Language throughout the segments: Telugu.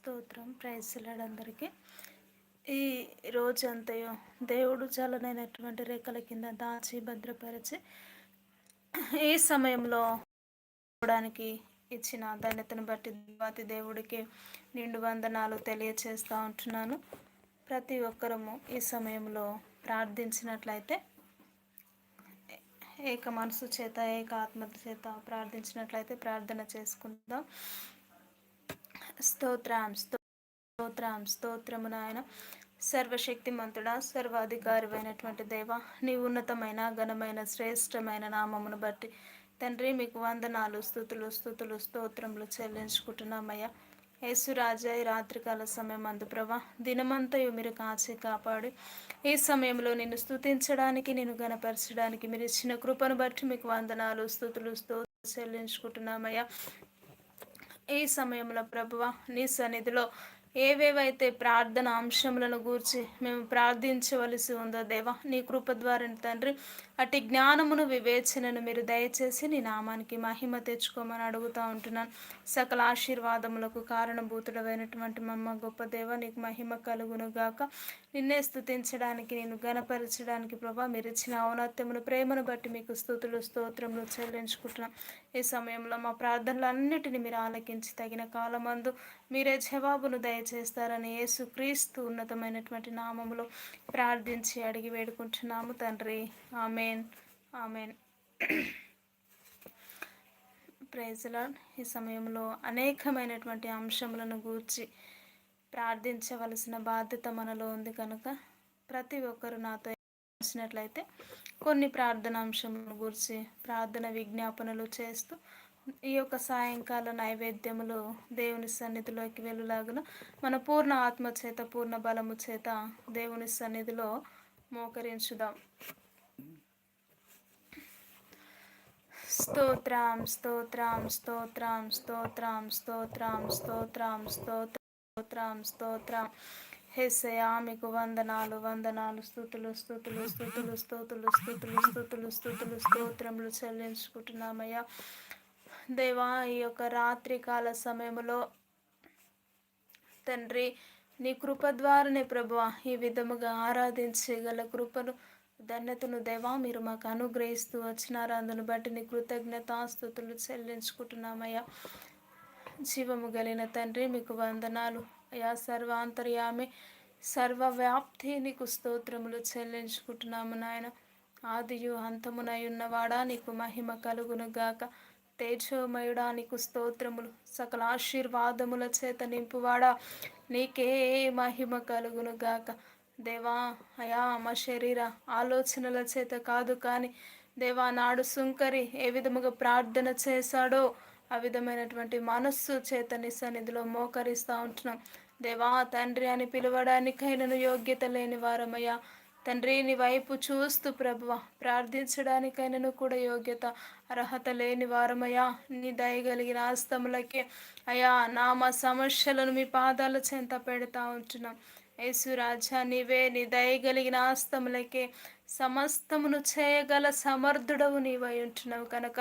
స్తోత్రం. ప్రైజ్ అందరికీ. ఈ రోజు అంతయో దేవుడు చలనైనటువంటి రేఖల కింద దాచి భద్రపరిచి ఈ సమయంలో చూడడానికి ఇచ్చిన ధన్యతను బట్టి దేవాతి దేవుడికి నిండు వందనాలు తెలియచేస్తూ ఉంటున్నాను. ప్రతి ఒక్కరము ఈ సమయంలో ప్రార్థించినట్లయితే ఏక మనసు చేత ఏక ఆత్మ చేత ప్రార్థించినట్లయితే ప్రార్థన చేసుకుందాం. స్తోత్రం స్తోత్రం స్తోత్రము నాయన. సర్వశక్తిమంతుడా సర్వాధికారిమైనటువంటి దేవ నీ ఉన్నతమైన ఘనమైన శ్రేష్టమైన నామమును బట్టి తండ్రి మీకు వందనాలు స్థుతులు స్థుతులు స్తోత్రములు చెల్లించుకుంటున్నామయ్యా. యేసురాజా ఈ రాత్రికాల సమయం అందు ప్రభా దినమంతయు మీరు కాచి కాపాడి ఈ సమయంలో నిన్ను స్థుతించడానికి నేను గనపరచడానికి మీరు ఇచ్చిన కృపను బట్టి మీకు వందనాలు స్థుతులు స్తోత్రం చెల్లించుకుంటున్నామయ్యా. ఈ సమయంలో ప్రభువ నీ సన్నిధిలో ఏవేవైతే ప్రార్థన అంశములను గూర్చి మేము ప్రార్థించవలసి ఉందో దేవా నీ కృప ద్వారా తండ్రి అటు జ్ఞానమును వివేచనను మీరు దయచేసి నీ నామానికి మహిమ తెచ్చుకోమని అడుగుతూ ఉంటున్నాను. సకల ఆశీర్వాదములకు కారణభూతుడమైనటువంటి మమ్మ గొప్ప దేవ నీకు మహిమ కలుగును గాక. నిన్నే స్థుతించడానికి నేను గణపరచడానికి ప్రభా మీరు ఇచ్చిన ఔన్నత్యమును ప్రేమను బట్టి మీకు స్థుతులు స్తోత్రములు చెల్లించుకుంటున్నాం. ఈ సమయంలో మా ప్రార్థనలన్నిటిని మీరు ఆలకించి తగిన కాలమందు మీరే జవాబును దయచేస్తారని యేసుక్రీస్తు ఉన్నతమైనటువంటి నామములో ప్రార్థించి అడిగి వేడుకుంటున్నాము తండ్రి. ఆమె ఆమెన్ ఆమెన్ ప్రైజ్లాడ్ ఈ సమయంలో అనేకమైనటువంటి అంశములను గూర్చి ప్రార్థించవలసిన బాధ్యత మనలో ఉంది కనుక ప్రతి ఒక్కరు నాతో వచ్చినట్లయితే కొన్ని ప్రార్థన అంశములను గురించి ప్రార్థన విజ్ఞాపనలు చేస్తూ ఈ యొక్క సాయంకాల నైవేద్యములు దేవుని సన్నిధిలోకి వెళ్ళులాగున మన పూర్ణ ఆత్మ చేత పూర్ణ బలము చేత దేవుని సన్నిధిలో మోకరించుదాం. స్తోత్రం స్తోత్రం స్తోత్రం స్తోత్రం స్తోత్రం స్తోత్రం స్తోత్రం స్తోత్రం. హెస్సయా మీకు వందనాలు వందనాలు స్థుతులు స్థుతులు స్థుతులు స్థుతులు స్థుతులు స్థుతులు స్థుతులు స్తోత్రములు చెల్లించుకుంటున్నామయ్యా. దేవా ఈ యొక్క రాత్రికాల సమయంలో తండ్రి నీ కృప ద్వారానే ప్రభు ఈ విధముగా ఆరాధించగల కృపను ధన్యతను దేవా మీరు మాకు అనుగ్రహిస్తూ వచ్చినారు. అందును బట్టి నీ కృతజ్ఞతాస్థుతులు చెల్లించుకుంటున్నామయ్యా. జీవము గలిగిన తండ్రి మీకు వందనాలు. అయా సర్వాంతర్యామి సర్వవ్యాప్తి నీకు స్తోత్రములు చెల్లించుకుంటున్నాము నాయన. ఆదియు అంతమునై ఉన్నవాడా నీకు మహిమ కలుగును గాక. తేజోమయుడా నీకు స్తోత్రములు. సకల ఆశీర్వాదముల చేత నింపువాడా నీకే మహిమ కలుగును గాక. దేవా అయా మా శరీర ఆలోచనల చేత కాదు కానీ దేవా నాడు సుంకరి ఏ విధముగా ప్రార్థన చేశాడో ఆ విధమైనటువంటి మనస్సు చేత నిసన్నిధిలో మోకరిస్తూ ఉంటున్నాం. దేవా తండ్రి అని పిలవడానికైనను యోగ్యత లేని వారమయ్యా. తండ్రి నీ వైపు చూస్తూ ప్రభువ ప్రార్థించడానికైనను కూడా యోగ్యత అర్హత లేని వారమయ్యా. నీ దయగలిగిన ఆస్తములకే అయా నామ సమస్యలను మీ పాదాల చెంత పెడతా ఉంటున్నాం. యేసురాజా నీవే నీ దయగలిగిన ఆస్తములకే సమస్తమును చేయగల సమర్థుడవు నీవై ఉంటున్నావు కనుక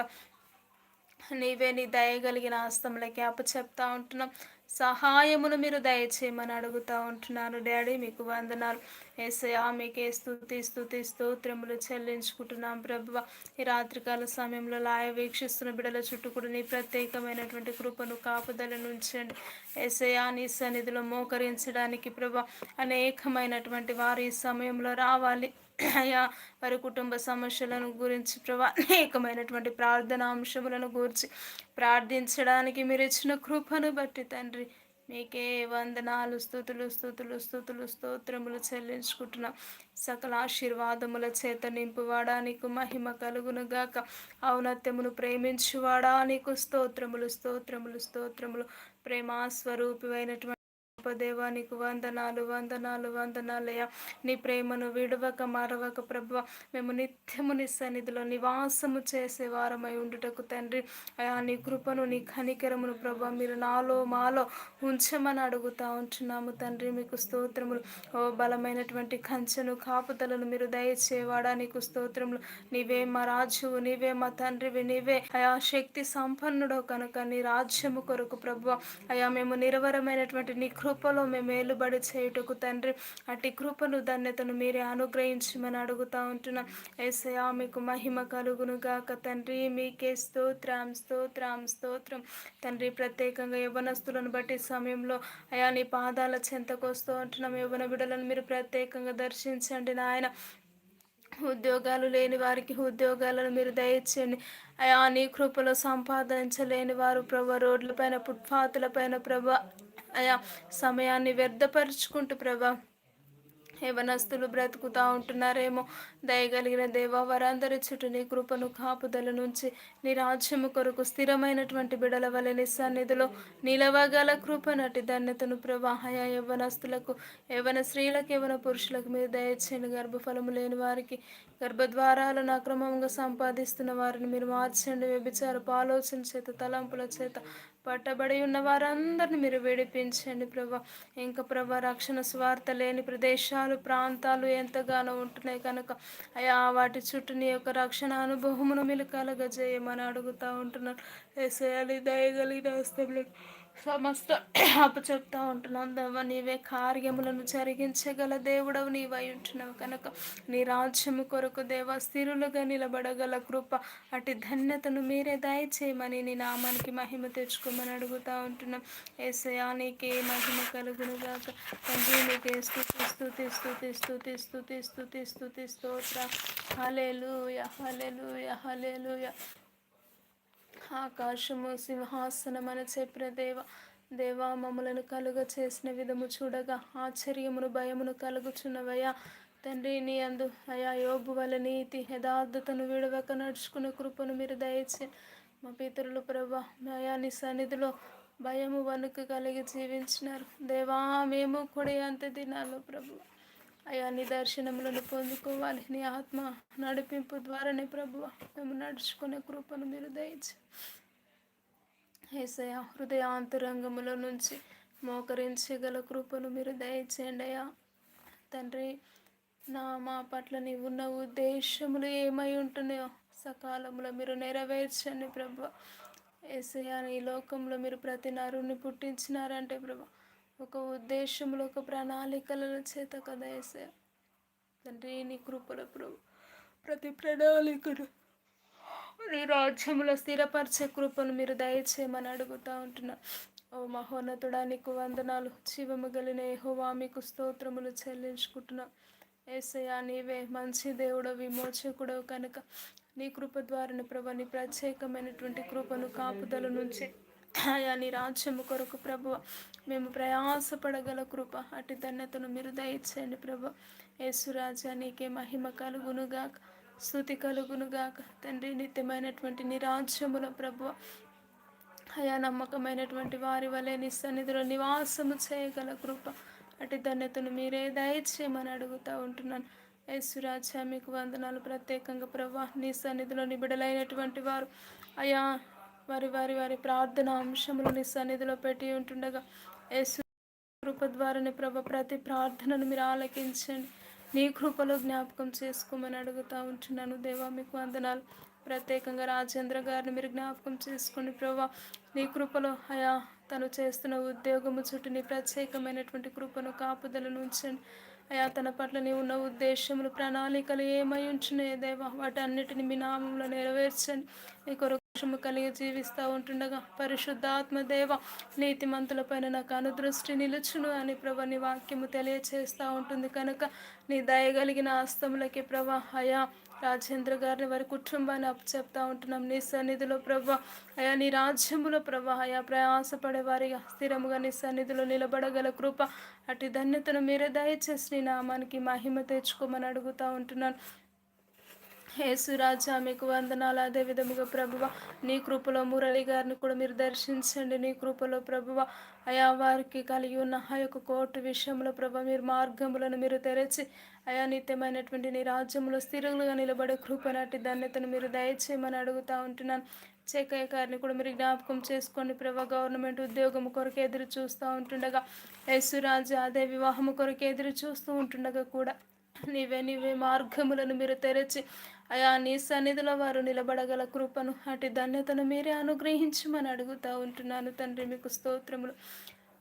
నీవే నీ దయగలిగిన ఆస్తములకి అప్పచెప్తా ఉంటున్నాం. సహాయమును మీరు దయచేయమని అడుగుతూ ఉంటున్నాను. డాడీ మీకు వందనాలు. ఏసయా మీకే స్థుతి స్థుతి స్తోత్రములు చెల్లించుకుంటున్నాం ప్రభు ఈ రాత్రికాల సమయంలో లాయ వీక్షిస్తున్న బిడల చుట్టూ కూడా నీ ప్రత్యేకమైనటువంటి కృపను కాపుదల నుంచండి. ఏసయా నీ సన్నిధిలో మోకరించడానికి ప్రభు అనేకమైనటువంటి వారు ఈ సమయంలో రావాలి. అయ్యా వారి కుటుంబ సమస్యలను గురించి ప్రభా అనేకమైనటువంటి ప్రార్థన అంశములను గురించి ప్రార్థించడానికి మీరు ఇచ్చిన కృపను బట్టి తండ్రి మీకే వందనాలు స్థుతులు స్థుతులు స్థుతులు స్తోత్రములు చెల్లించుకుంటున్నాం. సకల ఆశీర్వాదముల చేత నింపువాడా నీకు మహిమ కలుగును గాక. ఔన్నత్యమును ప్రేమించువాడా నీకు స్తోత్రములు స్తోత్రములు స్తోత్రములు. ప్రేమాస్వరూపివైనటువంటి గొప్పదేవా నీకు వందనాలు వందనాలు వందనాలయ్యా. నీ ప్రేమను విడవక మరవక ప్రభు మేము నిత్యము నీ సన్నిధిలో నివాసము చేసే వారమై ఉండుటకు తండ్రి. అయా నీ కృపను నీ కనికరమును ప్రభు మీరు నాలో మాలో ఉంచమని అడుగుతా ఉంటున్నాము తండ్రి. మీకు స్తోత్రములు. ఓ బలమైనటువంటి కంచెను కాపుతలను మీరు దయచేవాడా నీకు స్తోత్రములు. నీవే మా రాజువు నీవే మా తండ్రివి నీవే అయా శక్తి సంపన్నుడో కనుక నీ రాజ్యము కొరకు ప్రభు అయా మేము నిరవరమైనటువంటి నీ కృపలో మేము ఏలుబడి చేయుటకు తండ్రి అటు కృపను ధన్యతను మీరే అనుగ్రహించమని అడుగుతా ఉంటున్నాం. ఏసయా మీకు మహిమ కలుగును గాక తండ్రి. మీకే స్తోత్రం స్తోత్రం స్తోత్రం. తండ్రి ప్రత్యేకంగా యవనస్తులను బట్టి సమయంలో అయా నీ పాదాల చెంతకు వస్తూ ఉంటున్నాం. యవన బిడలను మీరు ప్రత్యేకంగా దర్శించండి నాయన. ఉద్యోగాలు లేని వారికి ఉద్యోగాలను మీరు దయచేయండి. అయా నీ కృపలో సంపాదించలేని వారు ప్రభ రోడ్లపైన ఫుట్పాత్లపైన ప్రభ అయా సమయాన్ని వ్యర్థపరుచుకుంటూ ప్రభా యవనస్తులు బ్రతుకుతూ ఉంటున్నారేమో. దయగలిగిన దేవ వారందరి చుట్టూ నీ కృపను కాపుదల నుంచి నీ రాజ్యము కొరకు స్థిరమైనటువంటి బిడల వలె నీ సన్నిధిలో నిలవగల కృపనటి ధన్యతను ప్రవాహయ యవనస్తులకు యవన స్త్రీలకు యవన పురుషులకు మీరు దయచేయండి గర్భఫలము లేని వారికి గర్భద్వారాలను అక్రమంగా సంపాదిస్తున్న వారిని మీరు మార్చండి. వ్యభిచారపు ఆలోచన చేత తలంపుల చేత పట్టబడి ఉన్న వారందరిని మీరు విడిపించండి ప్రభా. ఇంకా ప్రభా రక్షణ స్వార్థ లేని ప్రదేశాలు ప్రాంతాలు ఎంతగానో ఉంటున్నాయి కనుక అయా వాటి చుట్టూ నీ యొక్క రక్షణ అనుభవమును మీరు చేయమని అడుగుతూ ఉంటున్నాను. దయగలిగిన హస్తంలో సమస్త చెప్తా ఉంటున్నాం దేవ. నీవే కార్యములను జరిగించగల దేవుడవు నీవై ఉంటున్నావు కనుక నీ రాజ్యము కొరకు దేవ స్థిరులుగా నిలబడగల కృప అటు ధన్యతను మీరే దయచేయమని నీ నామానికి మహిమ తెచ్చుకోమని అడుగుతా ఉంటున్నాం. ఏసయా నీకే మహిమ కలుగును గాక. తండ్రి నీకే స్థుతి స్థుతి స్థుతి స్థుతి స్థుతి స్థుతి స్థుతి స్తోత్ర. హలేలుయ హలేలుయ హలేలుయ ఆకాశము సింహాసనమని చెప్పిన దేవ దేవా మమ్మలను కలుగ చేసిన విధము చూడగా ఆశ్చర్యమును భయమును కలుగుచున్నవయ్యా. తండ్రి నీ అందు అయా యోబు వల్ల నీతి యథార్థతను విడవక నడుచుకునే కృపను మీరు దయచే. మా పితరులు ప్రభా అయా నీ సన్నిధిలో భయము వణుకు కలిగి జీవించినారు. దేవా మేము కూడా అంత దినాలు ప్రభు. అయా నీ దర్శనములను పొందుకోవాలి. నీ ఆత్మ నడిపింపు ద్వారానే ప్రభు మేము నడుచుకునే కృపను మీరు దయచు. ఏసయ హృదయాంతరంగముల నుంచి మోకరించగల కృపను మీరు దయచేయండి అయ్యా. తండ్రి నా మా పట్ల నీవు ఉన్న ఉద్దేశములు ఏమై ఉంటున్నాయో సకాలంలో మీరు నెరవేర్చండి ప్రభు ఏసయ ఈ లోకంలో మీరు ప్రతి నరుని పుట్టించినారంటే ప్రభు ఒక ఉద్దేశంలో ఒక ప్రణాళికల చేత కదా వేసే తండ్రి నీ కృపల ప్రభు ప్రతి ప్రణాళికను నీ రాజ్యంలో స్థిరపరిచే కృపను మీరు దయచేయమని అడుగుతూ ఉంటున్నా. ఓ మహోన్నతుడా నీకు వందనాలు. జీవము గలిన యెహోవా మీకు స్తోత్రములు చెల్లించుకుంటున్నా. ఏసయ్యా నీవే మంచి దేవుడు విమోచకుడవు కనుక నీ కృప ద్వారా ప్రభు నీ ప్రత్యేకమైనటువంటి కృపను కాపుదల నుంచి ఆయా నీ రాజ్యము కొరకు ప్రభు మేము ప్రయాసపడగల కృప అటు ధన్యతను మీరు దయచేయండి ప్రభు. యేసురాజా నీకే మహిమ కలుగునుగాక స్థుతి కలుగునుగాక. తండ్రి నిత్యమైనటువంటి నీ రాజ్యముల ప్రభు అయా నమ్మకమైనటువంటి వారి వలె నీ సన్నిధిలో నివాసము చేయగల కృప అటు ధన్యతను మీరే దయచేయమని అడుగుతూ ఉంటున్నాను. యేసురాజా మీకు వందనాలు. ప్రత్యేకంగా ప్రభా నీ సన్నిధిలో నిబిడలైనటువంటి వారు అయా వారి వారి వారి ప్రార్థన అంశములు నీ సన్నిధిలో పెట్టి ఉంటుండగా యేసు కృప ద్వారానే ప్రభ ప్రతి ప్రార్థనను మీరు ఆలకించండి. నీ కృపలో జ్ఞాపకం చేసుకోమని అడుగుతూ ఉంటున్నాను. దేవా మీకు వందనాలు. ప్రత్యేకంగా రాజేంద్ర గారిని మీరు జ్ఞాపకం చేసుకోండి ప్రభా. నీ కృపలో అయా తను చేస్తున్న ఉద్యోగము చుట్టూ నీ ప్రత్యేకమైనటువంటి కృపను కాపుదలను ఉంచండి. అయా తన పట్ల నీ ఉన్న ఉద్దేశములు ప్రణాళికలు ఏమై ఉంచున్నాయో దేవా వాటన్నిటిని మీ నామంలో నెరవేర్చండి. మీ కొరకు సంతోషము కలిగి జీవిస్తూ ఉంటుండగా పరిశుద్ధాత్మదేవ నీతిమంతుల పైన నాకు అనుదృష్టి నిలుచును అని ప్రభా నీ వాక్యము తెలియచేస్తూ ఉంటుంది కనుక నీ దయగలిగిన ఆస్తములకి ప్రభా అయా రాజేంద్ర గారిని వారి కుటుంబాన్ని అప్పచెప్తా ఉంటున్నాం. నీ సన్నిధిలో ప్రభా అయా నీ రాజ్యములో ప్రభా అయా ప్రయాసపడే వారిగా స్థిరముగా నీ సన్నిధిలో నిలబడగల కృప అటు ధన్యతను మీరే దయచేసి నీ నామానికి మహిమ తెచ్చుకోమని అడుగుతూ ఉంటున్నాను. యేసురాజా మీకు వందనాలు. అదే విధముగా ప్రభువ నీ కృపలో మురళి గారిని కూడా మీరు దర్శించండి. నీ కృపలో ప్రభువ అయా వారికి కలిగి ఉన్న ఆ యొక్క కోర్టు విషయంలో ప్రభు మీరు మార్గములను మీరు తెరచి అయా నిత్యమైనటువంటి నీ రాజ్యంలో స్థిరంగా నిలబడే కృపనాటి ధన్యతను మీరు దయచేయమని అడుగుతూ ఉంటున్నాను. చెక్కయ్య గారిని కూడా మీరు జ్ఞాపకం చేసుకొని ప్రభా గవర్నమెంట్ ఉద్యోగం కొరకు ఎదురు చూస్తూ ఉంటుండగా యేసురాజు అదే వివాహము కొరకు ఎదురు చూస్తూ ఉంటుండగా కూడా నీవే నీవే మార్గములను మీరు తెరచి అయా నీ సన్నిధిలో వారు నిలబడగల కృపను అటు ధన్యతను మీరే అనుగ్రహించమని అడుగుతూ ఉంటున్నాను తండ్రి మీకు స్తోత్రములు.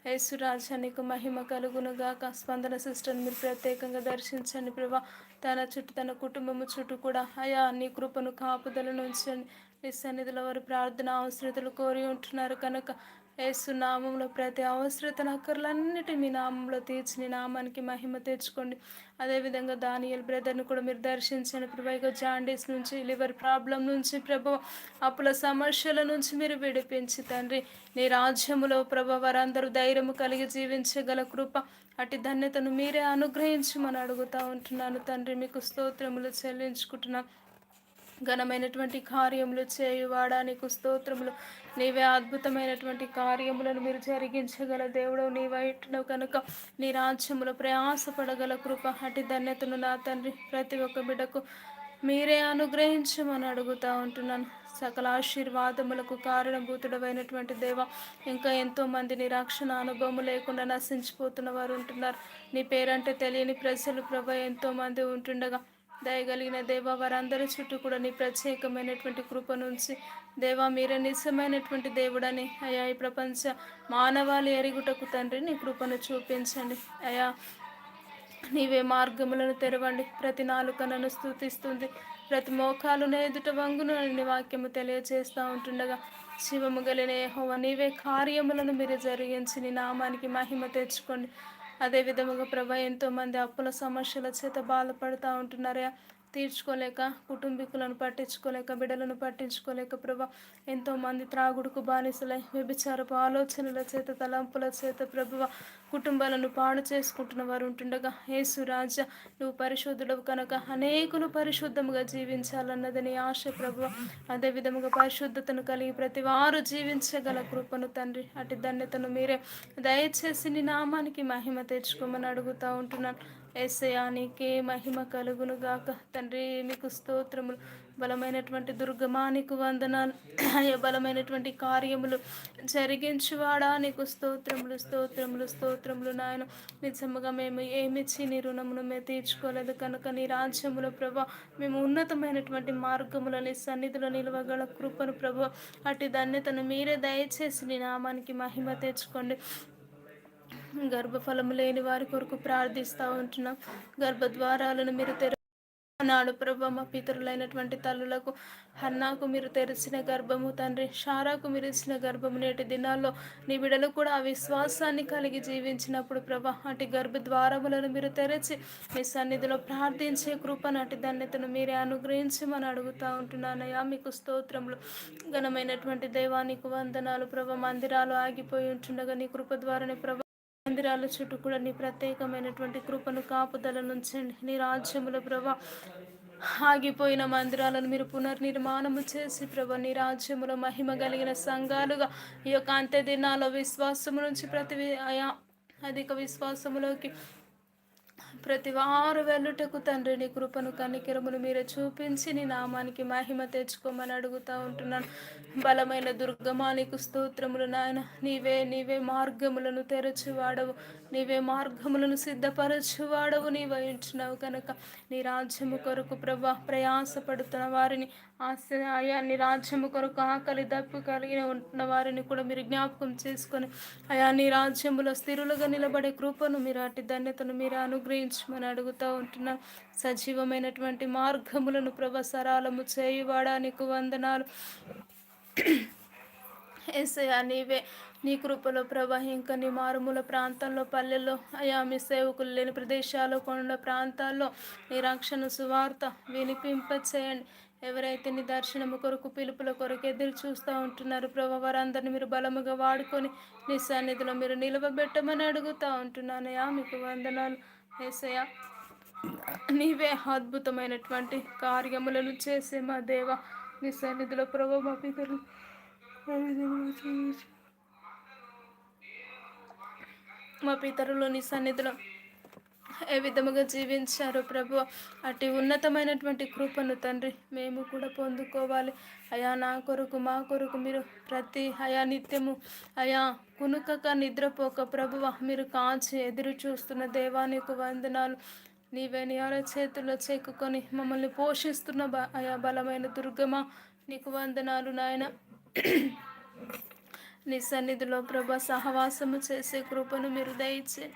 యేసురాజా నీకు మహిమ కలుగునుగాక స్పందన సిస్టర్ని మీరు ప్రత్యేకంగా దర్శించండి ప్రభా. తన చుట్టూ తన కుటుంబము చుట్టూ కూడా అయా నీ కృపను కాపుదలను ఉంచండి. నీ సన్నిధిలో వారు ప్రార్థన అవసరతలు కోరి ఉంటున్నారు కనుక యేసు నామంలో ప్రతి అవసరతను అక్కర్లన్నిటి మీ నామంలో తీర్చి నీ నామానికి మహిమ తెచ్చుకోండి. అదేవిధంగా దానియల్ బ్రదర్ని కూడా మీరు దర్శించండి. ప్రభావిగా జాండీస్ నుంచి లివర్ ప్రాబ్లం నుంచి ప్రభు అప్పుల సమస్యల నుంచి మీరు విడిపించి తండ్రి నీ రాజ్యములో ప్రభ వారందరూ ధైర్యము కలిగి జీవించగల కృప అటు ధన్యతను మీరే అనుగ్రహించమని అడుగుతూ ఉంటున్నాను. తండ్రి మీకు స్తోత్రములు చెల్లించుకుంటున్నాను ఘనమైనటువంటి కార్యములు చేయువాడా నీకు స్తోత్రములు. నీవే అద్భుతమైనటువంటి కార్యములను మీరు జరిగించగల దేవుడు నీవైటున్నావు కనుక నీ రాజ్యములో ప్రయాసపడగల కృప అటు ధన్యతను నా తండ్రి ప్రతి ఒక్క బిడ్డకు మీరే అనుగ్రహించమని అడుగుతా ఉంటున్నాను. సకల ఆశీర్వాదములకు కారణభూతుడమైనటువంటి దేవ ఇంకా ఎంతో మంది నిరాక్షణ అనుభవం లేకుండా నశించిపోతున్న వారు ఉంటున్నారు. నీ పేరంటే తెలియని ప్రజలు ప్రభ ఎంతో మంది ఉంటుండగా దయగలిగిన దేవ వారందరి చుట్టూ కూడా నీ ప్రత్యేకమైనటువంటి కృప నుంచి. దేవా మీరే నిజమైనటువంటి దేవుడని. అయా ఈ ప్రపంచ మానవాళి ఎరుగుటకు తండ్రి నీ కృపను చూపించండి. అయా నీవే మార్గములను తెరవండి. ప్రతి నాలుక నన్ను స్థుతిస్తుంది. ప్రతి మోకాలు ఎదుట వంగును నీ వాక్యము తెలియజేస్తూ ఉంటుండగా. శివము గలిన హోవ నీవే కార్యములను మీరు జరిగించి నీ నామానికి మహిమ తెచ్చుకోండి. అదే విధముగా ప్రభా ఎంతోమంది అప్పుల సమస్యల చేత బాధపడుతూ ఉంటున్నారయ్యా. తీర్చుకోలేక కుటుంబీకులను పట్టించుకోలేక బిడ్డలను పట్టించుకోలేక ప్రభా ఎంతోమంది త్రాగుడుకు బానిసలై వ్యభిచారపు ఆలోచనల చేత తలంపుల చేత ప్రభువ కుటుంబాలను పాడు చేసుకుంటున్న వారు ఉంటుండగా యేసు రాజా నువ్వు పరిశుద్ధుడవు కనుక అనేకులు పరిశుద్ధముగా జీవించాలన్నది నీ ఆశ ప్రభువ అదే విధముగా పరిశుద్ధతను కలిగి ప్రతి వారు జీవించగల కృపను తండ్రి అటు ధన్యతను మీరే దయచేసి నీ నామానికి మహిమ తెచ్చుకోమని అడుగుతూ ఉంటున్నాను. ఏసయానికి మహిమ కలుగును గాక తండ్రి మీకు స్తోత్రములు. బలమైనటువంటి దుర్గమానికి వందనాలు. బలమైనటువంటి కార్యములు జరిగించువాడా. నీకు స్తోత్రములు స్తోత్రములు స్తోత్రములు నాయన. నిజముగా మేము ఏమిచ్చి నీ రుణమును మేము తీర్చుకోలేదు. కనుక నీ రాజ్యములో ప్రభా మేము ఉన్నతమైనటువంటి మార్గముల నీ సన్నిధిలో నిలవగల కృపను ప్రభు అటు ధన్యతను మీరే దయచేసి నీ నామానికి మహిమ తెచ్చుకోండి. గర్భఫలము లేని వారి కొరకు ప్రార్థిస్తూ ఉంటున్నాం. గర్భద్వారాలను మీరు తెర నాడు ప్రభ మా పితరులైనటువంటి తల్లులకు హన్నాకు మీరు తెరిచిన గర్భము తండ్రి షారాకు మీరు ఇచ్చిన గర్భము నేటి దినాల్లో నీ బిడలు కూడా ఆ విశ్వాసాన్ని కలిగి జీవించినప్పుడు ప్రభ అటు గర్భ ద్వారములను మీరు తెరిచి మీ సన్నిధిలో ప్రార్థించే కృప నాటి ధన్యతను మీరే అనుగ్రహించమని అడుగుతూ ఉంటున్నానయ్యా. మీకు స్తోత్రములు. ఘనమైనటువంటి దైవానికి వందనాలు ప్రభ. మందిరాలు ఆగిపోయి ఉంటుండగా నీ కృప ద్వారానే ప్రభ మందిరాల చుట్టూ కూడా నీ ప్రత్యేకమైనటువంటి కృపను కాపుదల నుంచండి నీ రాజ్యముల ప్రభా ఆగిపోయిన మందిరాలను మీరు పునర్నిర్మాణము చేసి ప్రభ నీ రాజ్యములో మహిమ కలిగిన సంఘాలుగా ఈ యొక్క అంత్య దినాల్లో విశ్వాసము నుంచి ప్రతి అధిక విశ్వాసములోకి ప్రతి వారు వెళ్ళుటకు తండ్రి నీ కృపను కనికిరములు మీరే చూపించి నీ నామానికి మహిమ తెచ్చుకోమని అడుగుతూ ఉంటున్నాను. బలమైన దుర్గమానికి స్తోత్రములు నాయన. నీవే నీవే మార్గములను తెరచువాడవు. నీవే మార్గములను సిద్ధపరచువాడవు. నీ వహించినావు కనుక నీ రాజ్యము కొరకు ప్రభా ప్రయాసపడుతున్న వారిని ఆయా నీ రాజ్యము కొరకు ఆకలి దప్పు కలిగిన ఉంటున్న వారిని కూడా మీరు జ్ఞాపకం చేసుకొని అయా నీ రాజ్యములో స్థిరులుగా నిలబడే కృపను మీరు అటు ధన్యతను మీరు అనుగ్రహించమని అడుగుతూ ఉంటున్నాను సజీవమైనటువంటి మార్గములను ప్రభసరాలము చేయువాడానికి చేయువాడా వందనాలు. ఏసయా నీవే నీ కృపలో ప్రభా ఇంకా నీ మారుమూల ప్రాంతాల్లో పల్లెల్లో అయా మీ సేవకులు లేని ప్రదేశాల్లో కొండ ప్రాంతాల్లో నీ రక్షణ సువార్త వినిపింపచేయండి. ఎవరైతే నీ దర్శనము కొరకు పిలుపుల కొరకు ఎదురు చూస్తూ ఉంటున్నారు ప్రభు వారందరిని మీరు బలముగా వాడుకొని నీ సన్నిధిలో మీరు నిలవబెట్టమని అడుగుతూ ఉంటున్నానయా మీకు వందనాలు. ఏసయ్యా నీవే అద్భుతమైనటువంటి కార్యములను చేసే మా దేవ. నీ సన్నిధిలో ప్రభు మా పితలు మా పితరులు నీ సన్నిధిలో ఏ విధముగా జీవించారు ప్రభు. అటు ఉన్నతమైనటువంటి కృపను తండ్రి మేము కూడా పొందుకోవాలి. అయా నా కొరకు మా కొరకు మీరు ప్రతి అయా నిత్యము అయా కునుకక నిద్రపోక ప్రభువ మీరు కాచి ఎదురు చూస్తున్న దేవానికి వందనాలు నీవే నీ చేతుల్లో చెక్కుకొని మమ్మల్ని పోషిస్తున్న బ అయా బలమైన దుర్గమ నీకు వందనాలు నాయన. నీ సన్నిధిలో ప్రభ సహవాసము చేసే కృపను మీరు దయచే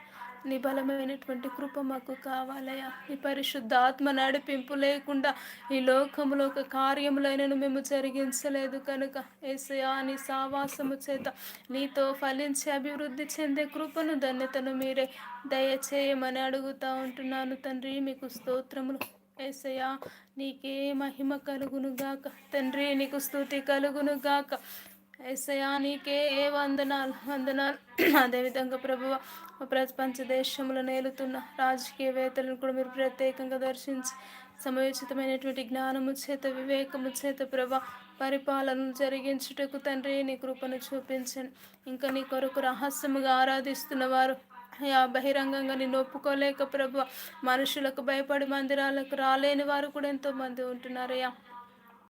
నీ బలమైనటువంటి కృప మాకు కావాలయ్యా. నీ పరిశుద్ధాత్మ నడిపింపు లేకుండా ఈ లోకములో ఒక కార్యములైనను మేము జరిగించలేదు కనుక. ఏసయా నీ సావాసము చేత నీతో ఫలించి అభివృద్ధి చెందే కృపను ధన్యతను మీరే దయచేయమని అడుగుతా ఉంటున్నాను తండ్రి. మీకు స్తోత్రములు. ఏసయా నీకే మహిమ కలుగును గాక. తండ్రి నీకు స్థుతి కలుగును గాక. ఏసయా నీకే ఏ వందనాలు వందనాలు. అదేవిధంగా ప్రభువ ప్రపంచ దేశంలో నేలుతున్న రాజకీయవేత్తలను కూడా మీరు ప్రత్యేకంగా దర్శించి సమయోచితమైనటువంటి జ్ఞానము చేత వివేకము చేత ప్రభ పరిపాలన జరిగించుటకు తండ్రి నీ కృపను చూపించండి ఇంకా నీ కొరకు రహస్యముగా ఆరాధిస్తున్న వారు యా బహిరంగంగా నిన్ను ఒప్పుకోలేక ప్రభు మనుషులకు భయపడి మందిరాలకు రాలేని వారు కూడా ఎంతో మంది ఉంటున్నారయ్యా